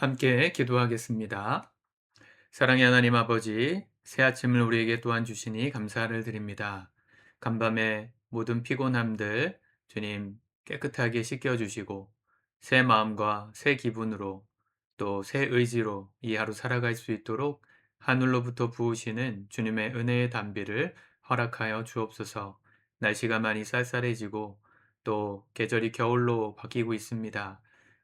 함께 기도하겠습니다. 사랑의 하나님 아버지, 새 아침을 우리에게 또한 주시니 감사를 드립니다. 간밤에 모든 피곤함들 주님 깨끗하게 씻겨주시고 새 마음과 새 기분으로 또 새 의지로 이 하루 살아갈 수 있도록 하늘로부터 부으시는 주님의 은혜의 담비를 허락하여 주옵소서 날씨가 많이 쌀쌀해지고 또 계절이 겨울로 바뀌고 있습니다.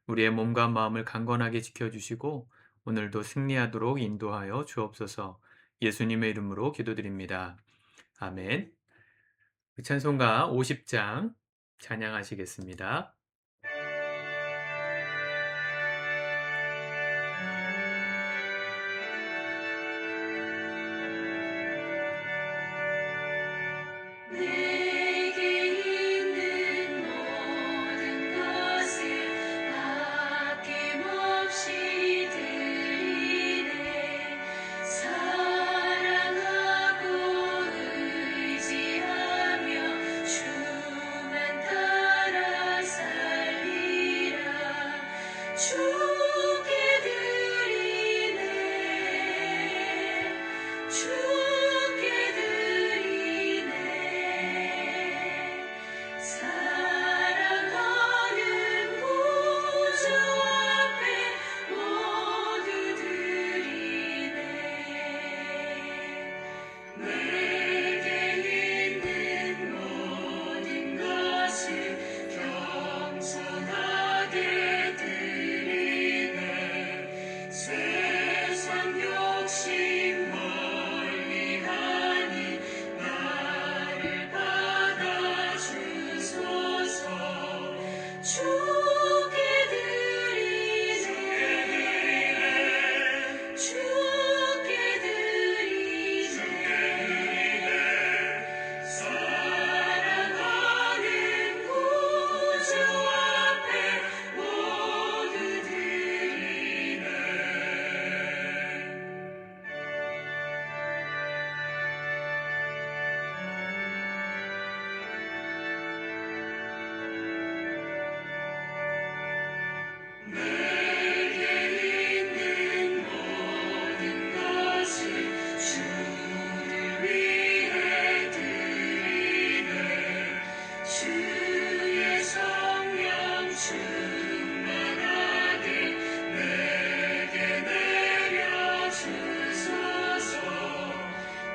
우리의 몸과 마음을 강건하게 지켜주시고 오늘도 승리하도록 인도하여 주옵소서 예수님의 이름으로 기도드립니다. 아멘. 찬송가 50장 찬양하시겠습니다.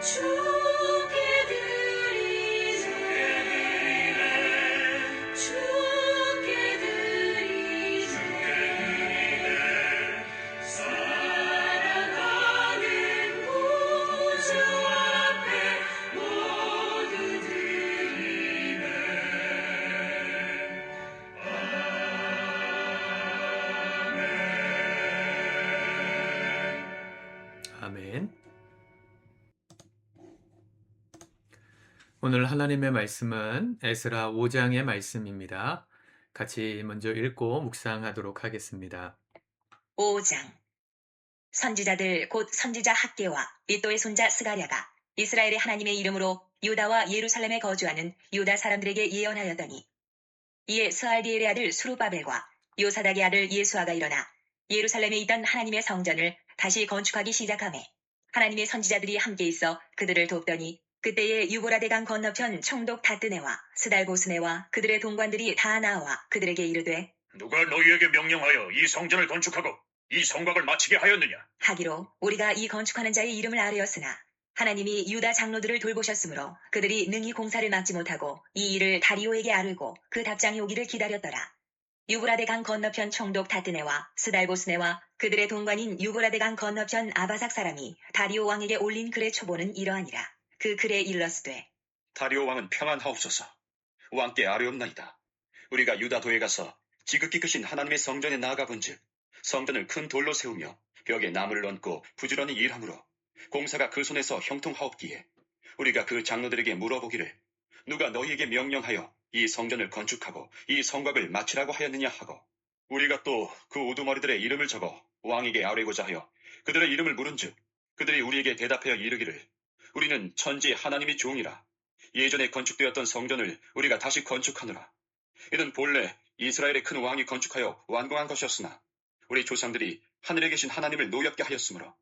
주 오늘 하나님의 말씀은 에스라 5장의 말씀입니다. 같이 먼저 읽고 묵상하도록 하겠습니다. 5장 선지자들 곧 선지자 학계와 이또의 손자 스가랴가 이스라엘의 하나님의 이름으로 유다와 예루살렘에 거주하는 유다 사람들에게 예언하였더니 이에 스알디엘의 아들 수르바벨과 요사닥의 아들 예수아가 일어나 예루살렘에 있던 하나님의 성전을 다시 건축하기 시작하매 하나님의 선지자들이 함께 있어 그들을 돕더니 그때에 유보라데강 건너편 총독 다뜨네와 스달보스네와 그들의 동관들이 다 나와 그들에게 이르되 누가 너희에게 명령하여 이 성전을 건축하고 이 성곽을 마치게 하였느냐? 하기로 우리가 이 건축하는 자의 이름을 아뢰었으나 하나님이 유다 장로들을 돌보셨으므로 그들이 능히 공사를 막지 못하고 이 일을 다리오에게 아뢰고 그 답장이 오기를 기다렸더라. 유브라데 강 건너편 총독 다뜨네와 스달보스네와 그들의 동관인 유브라데 강 건너편 아바삭 사람이 다리오 왕에게 올린 글의 초보는 이러하니라. 그 글에 일러스되 다리오 왕은 평안하옵소서. 왕께 아뢰옵나이다. 우리가 유다도에 가서 지극히 크신 하나님의 성전에 나아가 본즉 성전을 큰 돌로 세우며 벽에 나무를 얹고 부지런히 일하므로 공사가 그 손에서 형통하옵기에 우리가 그 장로들에게 물어보기를 누가 너희에게 명령하여 이 성전을 건축하고 이 성곽을 마치라고 하였느냐 하고 우리가 또 그 우두머리들의 이름을 적어 왕에게 아뢰고자 하여 그들의 이름을 물은즉 그들이 우리에게 대답하여 이르기를 우리는 천지 하나님이 종이라. 예전에 건축되었던 성전을 우리가 다시 건축하노라. 이는 본래 이스라엘의 큰 왕이 건축하여 완공한 것이었으나 우리 조상들이 하늘에 계신 하나님을 노엽게 하였으므로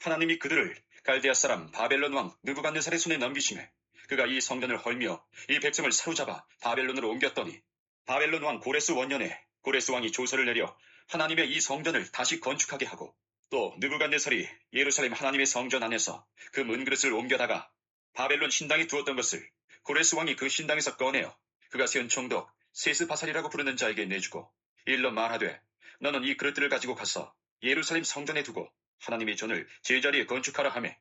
하나님이 그들을 갈대아 사람 바벨론 왕 느부갓네살의 손에 넘기심에 그가 이 성전을 헐며 이 백성을 사로잡아 바벨론으로 옮겼더니 바벨론 왕 고레스 원년에 고레스 왕이 조서를 내려 하나님의 이 성전을 다시 건축하게 하고 또 느부갓네살이 예루살렘 하나님의 성전 안에서 그 문그릇을 옮겨다가 바벨론 신당에 두었던 것을 고레스 왕이 그 신당에서 꺼내어 그가 세운 총독 세스바살이라고 부르는 자에게 내주고 일러 말하되 너는 이 그릇들을 가지고 가서 예루살렘 성전에 두고 하나님의 전을 제자리에 건축하라 하매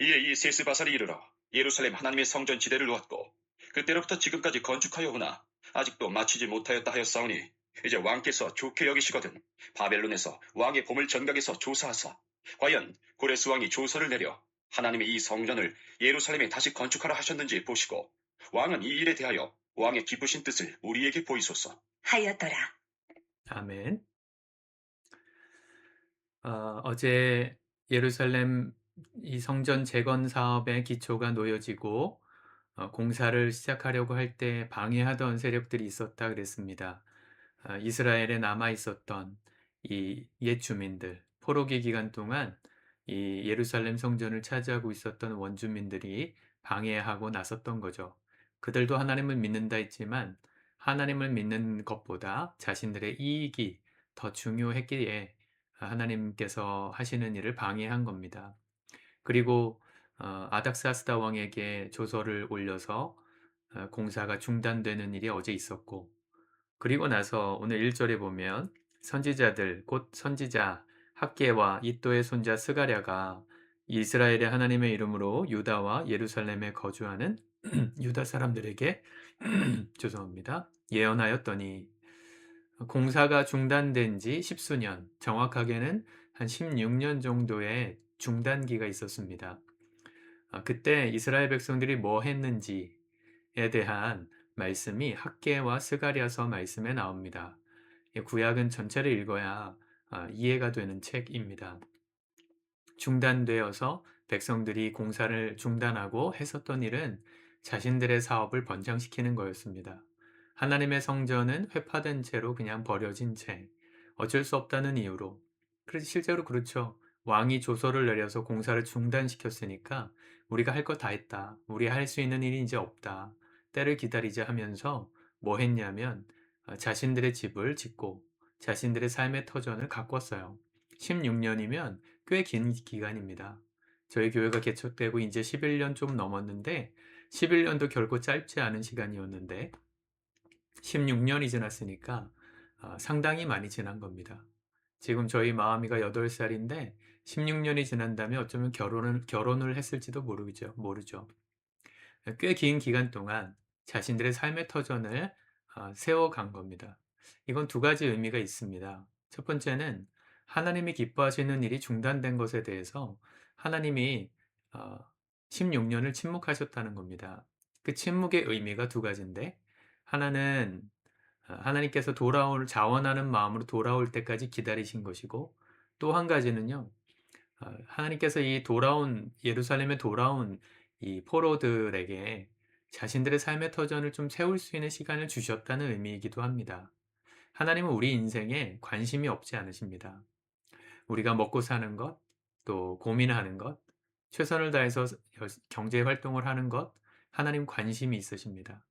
이에 이 세스바살이 이르러 예루살렘 하나님의 성전 지대를 놓았고 그때로부터 지금까지 건축하여 오나 아직도 마치지 못하였다 하였사오니 이제 왕께서 좋게 여기시거든 바벨론에서 왕의 보물 전각에서 조사하사 과연 고레스 왕이 조서를 내려 하나님의 이 성전을 예루살렘에 다시 건축하라 하셨는지 보시고 왕은 이 일에 대하여 왕의 기쁘신 뜻을 우리에게 보이소서. 하였더라. 아멘. 어, 어제 예루살렘 이 성전 재건 사업의 기초가 놓여지고 어, 공사를 시작하려고 할 때 방해하던 세력들이 있었다 그랬습니다. 아, 이스라엘에 남아 있었던 이 옛 주민들, 포로기 기간 동안 이 예루살렘 성전을 차지하고 있었던 원주민들이 방해하고 나섰던 거죠. 그들도 하나님을 믿는다 했지만 하나님을 믿는 것보다 자신들의 이익이 더 중요했기에 하나님께서 하시는 일을 방해한 겁니다. 그리고 어, 아닥사스다 왕에게 조서를 올려서 어, 공사가 중단되는 일이 어제 있었고 그리고 나서 오늘 1절에 보면 선지자들 곧 선지자 학계와 이또의 손자 스가랴가 이스라엘의 하나님의 이름으로 유다와 예루살렘에 거주하는 유다 사람들에게 죄송합니다. 예언하였더니 공사가 중단된 지 십수년, 정확하게는 한 16년 정도의 중단기가 있었습니다. 아, 그때 이스라엘 백성들이 뭐 했는지에 대한 말씀이 학계와 스가랴서 말씀에 나옵니다. 구약은 전체를 읽어야 아, 이해가 되는 책입니다. 중단되어서 백성들이 공사를 중단하고 했었던 일은 자신들의 사업을 번창시키는 거였습니다. 하나님의 성전은 회파된 채로 그냥 버려진 채 어쩔 수 없다는 이유로 그래서 실제로 그렇죠. 왕이 조서를 내려서 공사를 중단시켰으니까 우리가 할 거 다 했다. 우리 할 수 있는 일이 이제 없다. 때를 기다리자 하면서 뭐 했냐면 어, 자신들의 집을 짓고 자신들의 삶의 터전을 가꿨어요. 16년이면 꽤 긴 기간입니다. 저희 교회가 개척되고 이제 11년 좀 넘었는데 11년도 결코 짧지 않은 시간이었는데 16년이 지났으니까 어, 상당히 많이 지난 겁니다. 지금 저희 마음이가 8살인데 16년이 지난다면 어쩌면 결혼을, 결혼을 했을지도 모르죠. 모르죠. 꽤 긴 기간 동안 자신들의 삶의 터전을 어, 세워간 겁니다. 이건 두 가지 의미가 있습니다. 첫 번째는 하나님이 기뻐하시는 일이 중단된 것에 대해서 하나님이 16년을 침묵하셨다는 겁니다. 그 침묵의 의미가 두 가지인데 하나는 어, 하나님께서 돌아올 자원하는 마음으로 돌아올 때까지 기다리신 것이고 또 한 가지는요. 어, 하나님께서 이 돌아온 예루살렘에 돌아온 이 포로들에게 자신들의 삶의 터전을 좀 세울 수 있는 시간을 주셨다는 의미이기도 합니다. 하나님은 우리 인생에 관심이 없지 않으십니다. 우리가 먹고 사는 것, 또 고민하는 것, 최선을 다해서 경제 활동을 하는 것, 하나님 관심이 있으십니다.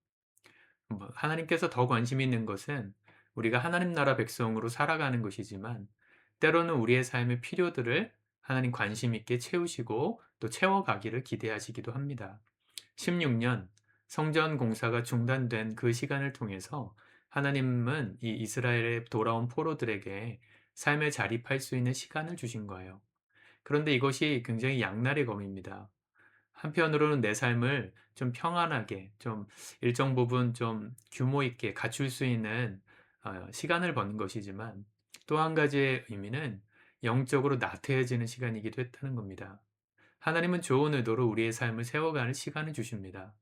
뭐 하나님께서 더 관심 있는 것은 우리가 하나님 나라 백성으로 살아가는 것이지만 때로는 우리의 삶의 필요들을 하나님 관심 있게 채우시고 또 채워가기를 기대하시기도 합니다. 16년 성전 공사가 중단된 그 시간을 통해서 하나님은 이 이스라엘에 돌아온 포로들에게 삶에 자립할 수 있는 시간을 주신 거예요. 그런데 이것이 굉장히 양날의 검입니다. 한편으로는 내 삶을 좀 평안하게, 좀 일정 부분 좀 규모 있게 갖출 수 있는 어, 시간을 버는 것이지만 또 한 가지의 의미는 영적으로 나태해지는 시간이기도 했다는 겁니다. 하나님은 좋은 의도로 우리의 삶을 세워가는 시간을 주십니다.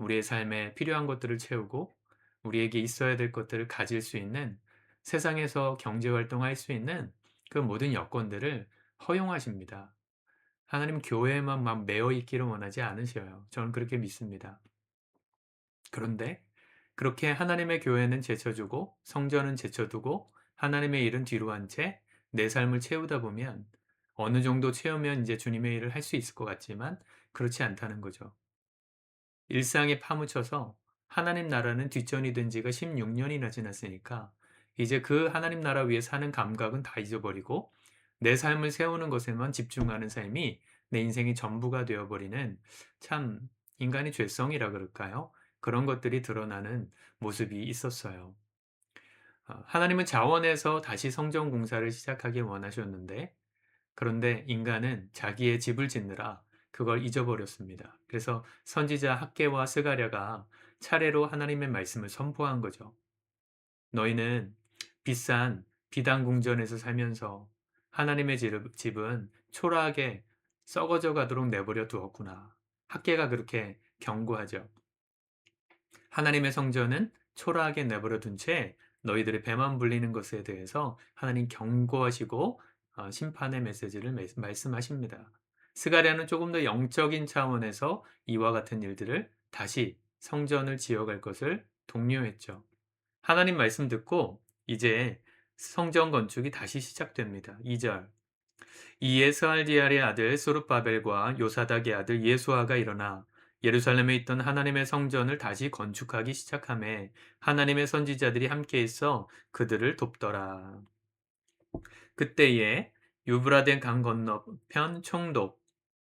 우리의 삶에 필요한 것들을 채우고 우리에게 있어야 될 것들을 가질 수 있는 세상에서 경제 활동할 수 있는 그 모든 여건들을 허용하십니다. 하나님 교회에만 막 매어 있기를 원하지 않으셔요. 저는 그렇게 믿습니다. 그런데 그렇게 하나님의 교회는 제쳐주고 성전은 제쳐두고 하나님의 일은 뒤로 한 채 내 삶을 채우다 보면 어느 정도 채우면 이제 주님의 일을 할 수 있을 것 같지만 그렇지 않다는 거죠. 일상에 파묻혀서 하나님 나라는 뒷전이 된 지가 16년이나 지났으니까 이제 그 하나님 나라 위에 사는 감각은 다 잊어버리고 내 삶을 세우는 것에만 집중하는 삶이 내 인생의 전부가 되어버리는 참 인간의 죄성이라 그럴까요? 그런 것들이 드러나는 모습이 있었어요. 어, 하나님은 자원에서 다시 성전 공사를 시작하길 원하셨는데 그런데 인간은 자기의 집을 짓느라 그걸 잊어버렸습니다. 그래서 선지자 학계와 스가랴가 차례로 하나님의 말씀을 선포한 거죠. 너희는 비싼 비단 궁전에서 살면서 하나님의 집- 집은 초라하게 썩어져 가도록 내버려 두었구나. 학계가 그렇게 경고하죠. 하나님의 성전은 초라하게 내버려 둔 채 너희들의 배만 불리는 것에 대해서 하나님 경고하시고 어, 심판의 메시지를 메- 말씀하십니다. 스가랴는 조금 더 영적인 차원에서 이와 같은 일들을 다시 성전을 지어갈 것을 독려했죠. 하나님 말씀 듣고 이제 성전 건축이 다시 시작됩니다. 2절. 이에 스알디알의 아들 소르바벨과 요사닥의 아들 예수아가 일어나 예루살렘에 있던 하나님의 성전을 다시 건축하기 시작함에 하나님의 선지자들이 함께 있어 그들을 돕더라. 그때에 유브라덴 강 건너편 총독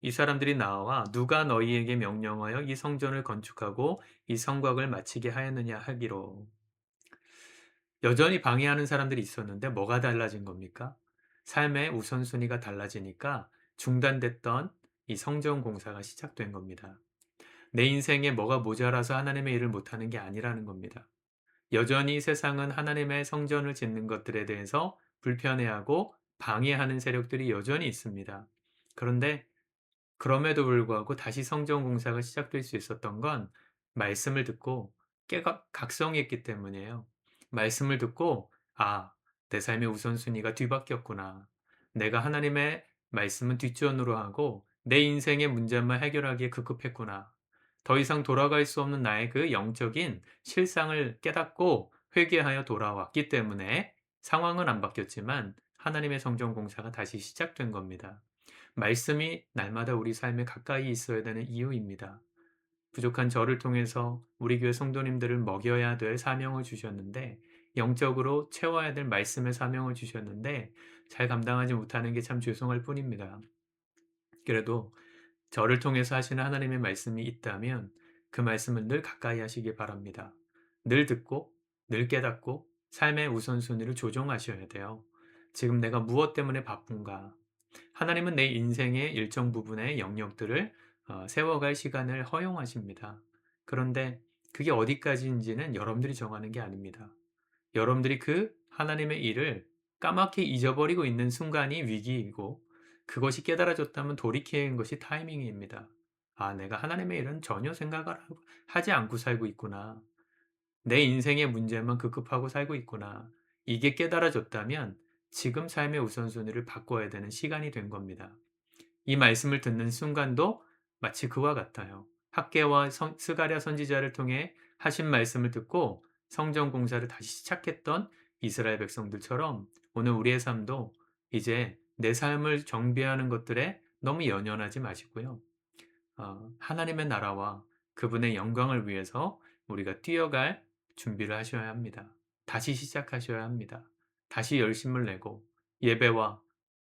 이 사람들이 나와 누가 너희에게 명령하여 이 성전을 건축하고 이 성곽을 마치게 하였느냐 하기로 여전히 방해하는 사람들이 있었는데 뭐가 달라진 겁니까? 삶의 우선순위가 달라지니까 중단됐던 이 성전 공사가 시작된 겁니다. 내 인생에 뭐가 모자라서 하나님의 일을 못하는 게 아니라는 겁니다. 여전히 세상은 하나님의 성전을 짓는 것들에 대해서 불편해하고 방해하는 세력들이 여전히 있습니다. 그런데 그럼에도 불구하고 다시 성전 공사가 시작될 수 있었던 건 말씀을 듣고 깨가 각성했기 때문이에요. 말씀을 듣고 아, 내 삶의 우선순위가 뒤바뀌었구나. 내가 하나님의 말씀은 뒷전으로 하고 내 인생의 문제만 해결하기에 급급했구나. 더 이상 돌아갈 수 없는 나의 그 영적인 실상을 깨닫고 회개하여 돌아왔기 때문에 상황은 안 바뀌었지만 하나님의 성전 공사가 다시 시작된 겁니다. 말씀이 날마다 우리 삶에 가까이 있어야 되는 이유입니다. 부족한 저를 통해서 우리 교회 성도님들을 먹여야 될 사명을 주셨는데 영적으로 채워야 될 말씀의 사명을 주셨는데 잘 감당하지 못하는 게 참 죄송할 뿐입니다. 그래도 저를 통해서 하시는 하나님의 말씀이 있다면 그 말씀을 늘 가까이 하시기 바랍니다. 늘 듣고 늘 깨닫고 삶의 우선순위를 조정하셔야 돼요. 지금 내가 무엇 때문에 바쁜가? 하나님은 내 인생의 일정 부분의 영역들을 어, 세워갈 시간을 허용하십니다. 그런데 그게 어디까지인지는 여러분들이 정하는 게 아닙니다. 여러분들이 그 하나님의 일을 까맣게 잊어버리고 있는 순간이 위기이고 그것이 깨달아졌다면 돌이키는 것이 타이밍입니다. 아, 내가 하나님의 일은 전혀 생각을 하지 않고 살고 있구나. 내 인생의 문제만 급급하고 살고 있구나. 이게 깨달아졌다면 지금 삶의 우선순위를 바꿔야 되는 시간이 된 겁니다. 이 말씀을 듣는 순간도 마치 그와 같아요. 학계와 선- 스가랴 선지자를 통해 하신 말씀을 듣고 성전 공사를 다시 시작했던 이스라엘 백성들처럼 오늘 우리의 삶도 이제 내 삶을 정비하는 것들에 너무 연연하지 마시고요. 어, 하나님의 나라와 그분의 영광을 위해서 우리가 뛰어갈 준비를 하셔야 합니다. 다시 시작하셔야 합니다. 다시 열심을 내고 예배와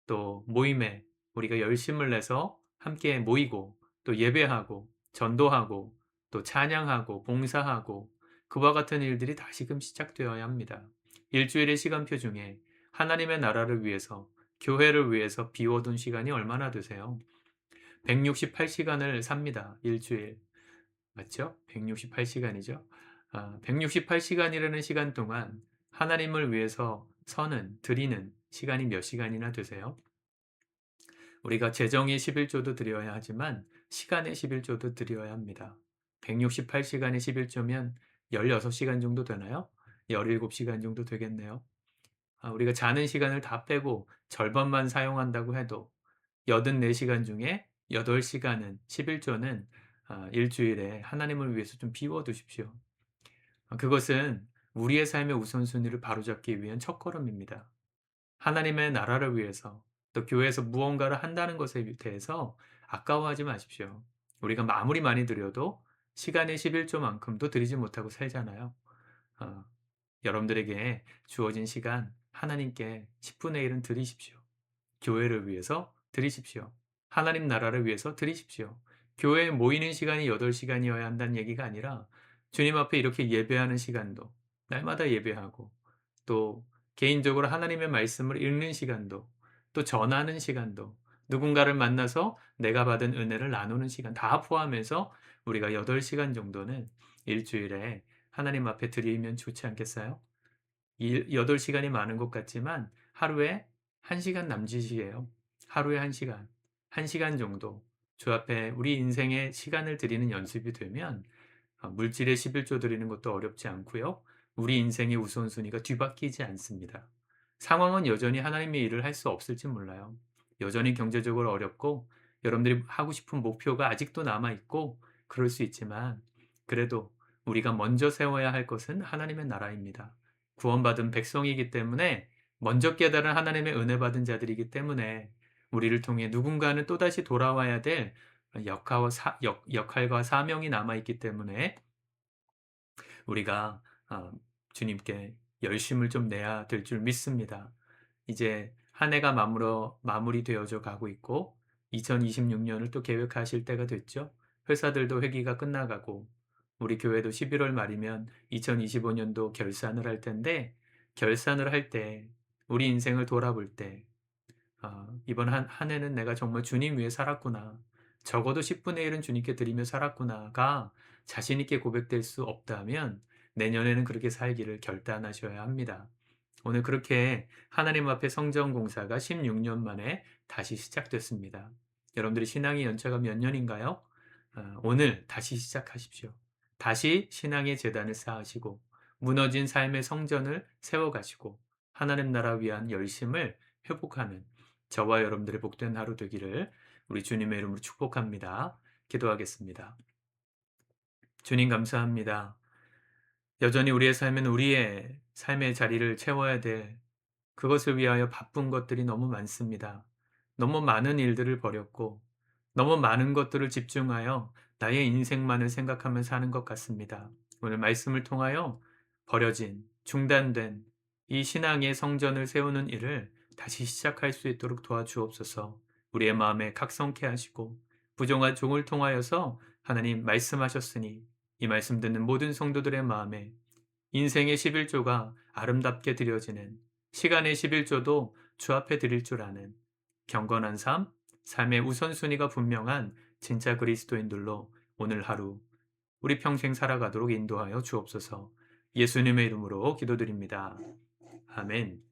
또 모임에 우리가 열심을 내서 함께 모이고 또 예배하고 전도하고 또 찬양하고 봉사하고 그와 같은 일들이 다시금 시작되어야 합니다. 일주일의 시간표 중에 하나님의 나라를 위해서 교회를 위해서 비워둔 시간이 얼마나 되세요? 168시간을 삽니다. 일주일. 맞죠? 168시간이죠. 아, 168시간이라는 시간 동안 하나님을 위해서 서는, 드리는 시간이 몇 시간이나 되세요? 우리가 재정의 11조도 드려야 하지만 시간의 11조도 드려야 합니다. 168시간의 11조면 16시간 정도 되나요? 17시간 정도 되겠네요. 아, 우리가 자는 시간을 다 빼고 절반만 사용한다고 해도 84시간 중에 8시간은 11조는 아, 일주일에 하나님을 위해서 좀 비워 두십시오. 아, 그것은 우리의 삶의 우선순위를 바로잡기 위한 첫걸음입니다. 하나님의 나라를 위해서 또 교회에서 무언가를 한다는 것에 대해서 아까워하지 마십시오. 우리가 아무리 많이 드려도 시간의 11조만큼도 드리지 못하고 살잖아요. 어, 여러분들에게 주어진 시간 하나님께 10분의 1은 드리십시오. 교회를 위해서 드리십시오. 하나님 나라를 위해서 드리십시오. 교회에 모이는 시간이 8시간이어야 한다는 얘기가 아니라 주님 앞에 이렇게 예배하는 시간도 날마다 예배하고 또 개인적으로 하나님의 말씀을 읽는 시간도 또 전하는 시간도 누군가를 만나서 내가 받은 은혜를 나누는 시간 다 포함해서 우리가 8시간 정도는 일주일에 하나님 앞에 드리면 좋지 않겠어요? 8시간이 많은 것 같지만 하루에 1시간 남짓이에요. 하루에 1시간. 1시간 정도 주 앞에 우리 인생의 시간을 드리는 연습이 되면 어, 물질의 11조 드리는 것도 어렵지 않고요. 우리 인생의 우선순위가 뒤바뀌지 않습니다. 상황은 여전히 하나님의 일을 할 수 없을지 몰라요. 여전히 경제적으로 어렵고 여러분들이 하고 싶은 목표가 아직도 남아 있고 그럴 수 있지만 그래도 우리가 먼저 세워야 할 것은 하나님의 나라입니다. 구원받은 백성이기 때문에 먼저 깨달은 하나님의 은혜 받은 자들이기 때문에 우리를 통해 누군가는 또다시 돌아와야 될 역할과, 사, 역, 역할과 사명이 남아 있기 때문에 우리가 어, 주님께 열심을 좀 내야 될 줄 믿습니다. 이제 한 해가 마무러, 마무리되어져 가고 있고 2026년을 또 계획하실 때가 됐죠. 회사들도 회기가 끝나가고 우리 교회도 11월 말이면 2025년도 결산을 할 텐데 결산을 할 때 우리 인생을 돌아볼 때 아, 이번 한, 한 해는 내가 정말 주님 위해 살았구나. 적어도 10분의 1은 주님께 드리며 살았구나가 자신있게 고백될 수 없다면 내년에는 그렇게 살기를 결단하셔야 합니다. 오늘 그렇게 하나님 앞에 성전 공사가 16년 만에 다시 시작됐습니다. 여러분들이 신앙의 연차가 몇 년인가요? 아, 오늘 다시 시작하십시오. 다시 신앙의 재단을 쌓으시고 무너진 삶의 성전을 세워가시고 하나님 나라 위한 열심을 회복하는 저와 여러분들의 복된 하루 되기를 우리 주님의 이름으로 축복합니다. 기도하겠습니다. 주님 감사합니다. 여전히 우리의 삶은 우리의 삶의 자리를 채워야 될 그것을 위하여 바쁜 것들이 너무 많습니다. 너무 많은 일들을 버렸고 너무 많은 것들을 집중하여 나의 인생만을 생각하며 사는 것 같습니다. 오늘 말씀을 통하여 버려진, 중단된 이 신앙의 성전을 세우는 일을 다시 시작할 수 있도록 도와주옵소서 우리의 마음에 각성케 하시고 부정한 종을 통하여서 하나님 말씀하셨으니 이 말씀 듣는 모든 성도들의 마음에 인생의 11조가 아름답게 드려지는 시간의 11조도 주 앞에 드릴 줄 아는 경건한 삶, 삶의 우선순위가 분명한 진짜 그리스도인들로 오늘 하루 우리 평생 살아가도록 인도하여 주옵소서 예수님의 이름으로 기도드립니다. 아멘.